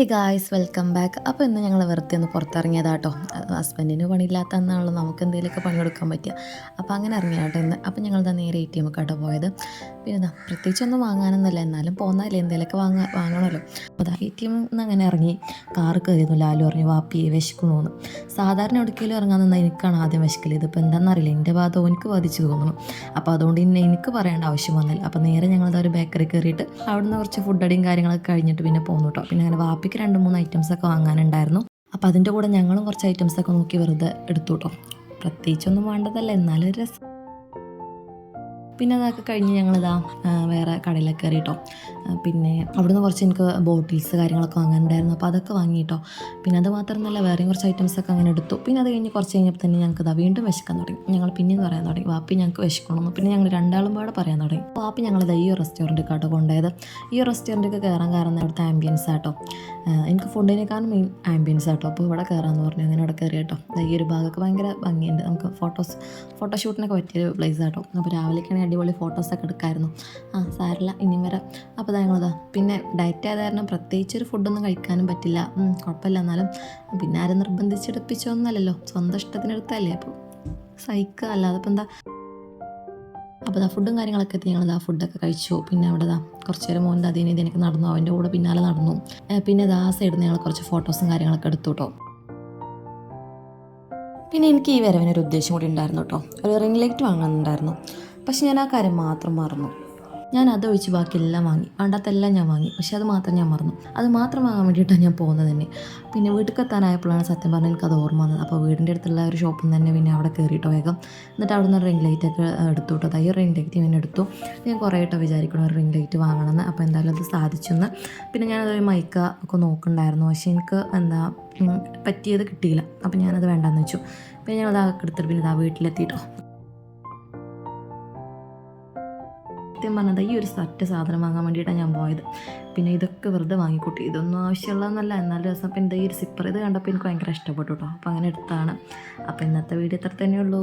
Hey guys welcome back അപ്പോൾ ഇന്ന് ഞങ്ങൾ വെറുതെ ഒന്ന് പുറത്തിറങ്ങിയതാട്ടോ. ഹസ്ബൻഡിന് പണിയില്ലാത്ത എന്നാണല്ലോ നമുക്ക് എന്തെങ്കിലുമൊക്കെ പണി കൊടുക്കാൻ പറ്റുക. അപ്പോൾ അങ്ങനെ ഇറങ്ങിയാട്ടോ ഇന്ന്. അപ്പോൾ ഞങ്ങൾ തന്നെ നേരെ എ ടി എമ്മൊക്കെ പോയത്. പിന്നെ പ്രത്യേകിച്ചൊന്നും വാങ്ങാനൊന്നുമില്ല. എന്നാലും പോകുന്നതല്ലേ എന്തെങ്കിലുമൊക്കെ വാങ്ങാ വാങ്ങണമല്ലോ. അപ്പോൾ അതാ എ ടി എം അങ്ങനെ ഇറങ്ങി. കാറ് കയറിയിരുന്നു. ലാലു പറഞ്ഞു വാപ്പി വിശക്കണമെന്ന് സാധാരണ എവിടേക്കെങ്കിലും ഇറങ്ങാൻ നിന്നാൽ എനിക്കാണ് ആദ്യം വിശക്കൽ ഇതിപ്പോൾ എന്താണെന്നറിയില്ല എന്റെ ഭാഗം എനിക്ക് ബാധിച്ചു തോന്നുന്നു അപ്പോൾ അതുകൊണ്ട് ഇന്നെ എനിക്ക് പറയേണ്ട ആവശ്യം വന്നില്ല. അപ്പോൾ നേരെ ഞങ്ങളത് ഒരു ബേക്കറി കയറിയിട്ട് അവിടുന്ന് കുറച്ച് ഫുഡ് അടിയും കാര്യങ്ങളൊക്കെ കഴിഞ്ഞിട്ട് പിന്നെ പോന്നു കേട്ടോ പിന്നെ അങ്ങനെ വാപ്പിക്ക് രണ്ട് മൂന്ന് ഐറ്റംസ് ഒക്കെ വാങ്ങാനുണ്ടായിരുന്നു. അപ്പോൾ അതിന്റെ കൂടെ ഞങ്ങളും കുറച്ച് ഐറ്റംസ് ഒക്കെ നോക്കി വെറുതെ എടുത്തു കേട്ടോ പ്രത്യേകിച്ചൊന്നും വേണ്ടതല്ല എന്നാലും രസം. പിന്നെ അതൊക്കെ കഴിഞ്ഞ് ഞങ്ങളിതാ വേറെ കടയിലൊക്കെ കയറി കേട്ടോ പിന്നെ അവിടുന്ന് കുറച്ച് എനിക്ക് ബോട്ടിൽസ് കാര്യങ്ങളൊക്കെ വാങ്ങാനുണ്ടായിരുന്നു. അപ്പോൾ അതൊക്കെ വാങ്ങി കേട്ടോ പിന്നെ അത് മാത്രമല്ല വേറെയും കുറച്ച് ഐറ്റംസ് ഒക്കെ അങ്ങനെ എടുത്തു. പിന്നെ അത് കഴിഞ്ഞ് കുറച്ച് കഴിഞ്ഞപ്പോൾ തന്നെ ഞങ്ങൾക്ക് ഇതാ വീണ്ടും വിശക്കാൻ തുടങ്ങി. ഞങ്ങൾ പിന്നെയും പറയാൻ തുടങ്ങി. വാപ്പി ഞങ്ങൾക്ക് വിശക്കണമെന്ന് പിന്നെ ഞങ്ങൾ രണ്ടാളും പാടെ പറയാൻ തുടങ്ങി. വാപ്പി ഞങ്ങളിത് ഈ റെസ്റ്റോറന്റ് കേട്ടോ കൊണ്ടുപോയത്. ഈ റെസ്റ്റോറന്റൊക്കെ കയറാൻ കാരണം അവിടുത്തെ ആംബിയൻസ് ആട്ടോ. എനിക്ക് ഫുഡിനേക്കാളും മെയിൻ ആംബിയൻസ് ആട്ടോ. അപ്പോൾ ഇവിടെ കയറാമെന്ന് പറഞ്ഞു. അങ്ങനെ ഇവിടെ കയറി കേട്ടോ. ഈ ഒരു ഭാഗമൊക്കെ ഭയങ്കര ഭംഗിയുണ്ട്. നമുക്ക് ഫോട്ടോസ് ഫോട്ടോഷൂട്ടിനൊക്കെ പറ്റിയൊരു പ്ലേസ് ആട്ടോ. അപ്പോൾ രാവിലേക്കാണെങ്കിൽ അടിപൊളി ഫോട്ടോസൊക്കെ എടുക്കായിരുന്നു. ആ സാരില്ല ഇനി വരെ. അപ്പോൾ ഞങ്ങളിതാ പിന്നെ ഡയറ്റ് ആയത് കാരണം പ്രത്യേകിച്ച് ഒരു ഫുഡൊന്നും കഴിക്കാനും പറ്റില്ല. കുഴപ്പമില്ല എന്നാലും. പിന്നെ ആരും നിർബന്ധിച്ചെടുപ്പിച്ചൊന്നുമല്ലല്ലോ. സ്വന്തം ഇഷ്ടത്തിനെടുത്തല്ലേ അപ്പോൾ സഹിക്കുക. അല്ലാതെ ഇപ്പം എന്താ? അപ്പോൾ ദാ ഫുഡും കാര്യങ്ങളൊക്കെ എത്തി. ഞങ്ങൾ ആ ഫുഡൊക്കെ കഴിച്ചു. പിന്നെ അവിടെ ദാ കുറച്ച് നേരം മോന്റെ അതിന് ഇതിനൊക്കെ നടന്നു. അവന്റെ കൂടെ പിന്നാലെ നടന്നു. പിന്നെ ദാ സൈഡിൽ ഞങ്ങൾ കുറച്ച് ഫോട്ടോസും കാര്യങ്ങളൊക്കെ എടുത്തു കേട്ടോ പിന്നെ എനിക്ക് ഈ വരവിനൊരു ഉദ്ദേശം കൂടി ഉണ്ടായിരുന്നു കേട്ടോ ഒരു റിംഗ് ലൈറ്റ് വാങ്ങാനുണ്ടായിരുന്നു. പക്ഷെ ഞാൻ ആ കാര്യം മാത്രം മറന്നു. ഞാൻ അത് ഒഴിച്ച് ബാക്കിയെല്ലാം വാങ്ങി. വേണ്ടാത്തെല്ലാം ഞാൻ വാങ്ങി. പക്ഷെ അത് മാത്രം ഞാൻ മറന്നു. അത് മാത്രം വാങ്ങാൻ വേണ്ടിയിട്ടാണ് ഞാൻ പോകുന്നത് തന്നെ. പിന്നെ വീട്ടിൽ എത്താനായപ്പോഴാണ് സത്യം പറഞ്ഞാൽ എനിക്കത് ഓർമ്മ വന്നത്. അപ്പോൾ വീടിന്റെ അടുത്തുള്ള ഒരു ഷോപ്പിൽ നിന്ന് തന്നെ പിന്നെ അവിടെ കയറിയിട്ടോ വേഗം. എന്നിട്ട് അവിടെ നിന്ന് റിംഗ് ലൈറ്റ് ഒക്കെ എടുത്തു കേട്ടോ. ഈ റിംഗ് ലൈറ്റ് ഞാൻ എടുത്തു. ഞാൻ കുറേ ആയിട്ടോ വിചാരിക്കണം ഒരു റിംഗ് ലൈറ്റ് വാങ്ങണമെന്ന്. അപ്പോൾ എന്തായാലും അത് സാധിച്ചെന്ന്. പിന്നെ ഞാനതൊരു മൈക്ക ഒക്കെ നോക്കുന്നുണ്ടായിരുന്നു. പക്ഷേ എനിക്ക് എന്താ പറ്റിയത് കിട്ടിയില്ല. അപ്പോൾ ഞാനത് വേണ്ടാന്ന് വെച്ചു. പിന്നെ ഞാനത് എടുത്തിട്ട് പിന്നെ ഇതാ വീട്ടിലെത്തിയിട്ടോ. സത്യം പറഞ്ഞത് ഈ ഒരു സെറ്റ് സാധനം വാങ്ങാൻ വേണ്ടിയിട്ടാണ് ഞാൻ പോയത്. പിന്നെ ഇതൊക്കെ വെറുതെ വാങ്ങിക്കൂട്ടി. ഇതൊന്നും ആവശ്യമുള്ളതെന്നല്ല എന്നാലും രസം. അപ്പം എന്താ ഈ ഒരു സിപ്പർ ഇത് കണ്ടപ്പോൾ എനിക്ക് ഭയങ്കര ഇഷ്ടപ്പെട്ടു കേട്ടോ. അപ്പോൾ അങ്ങനെ എടുത്താണ്. അപ്പോൾ ഇന്നത്തെ വീഡിയോ ഇത്ര തന്നെയുള്ളൂ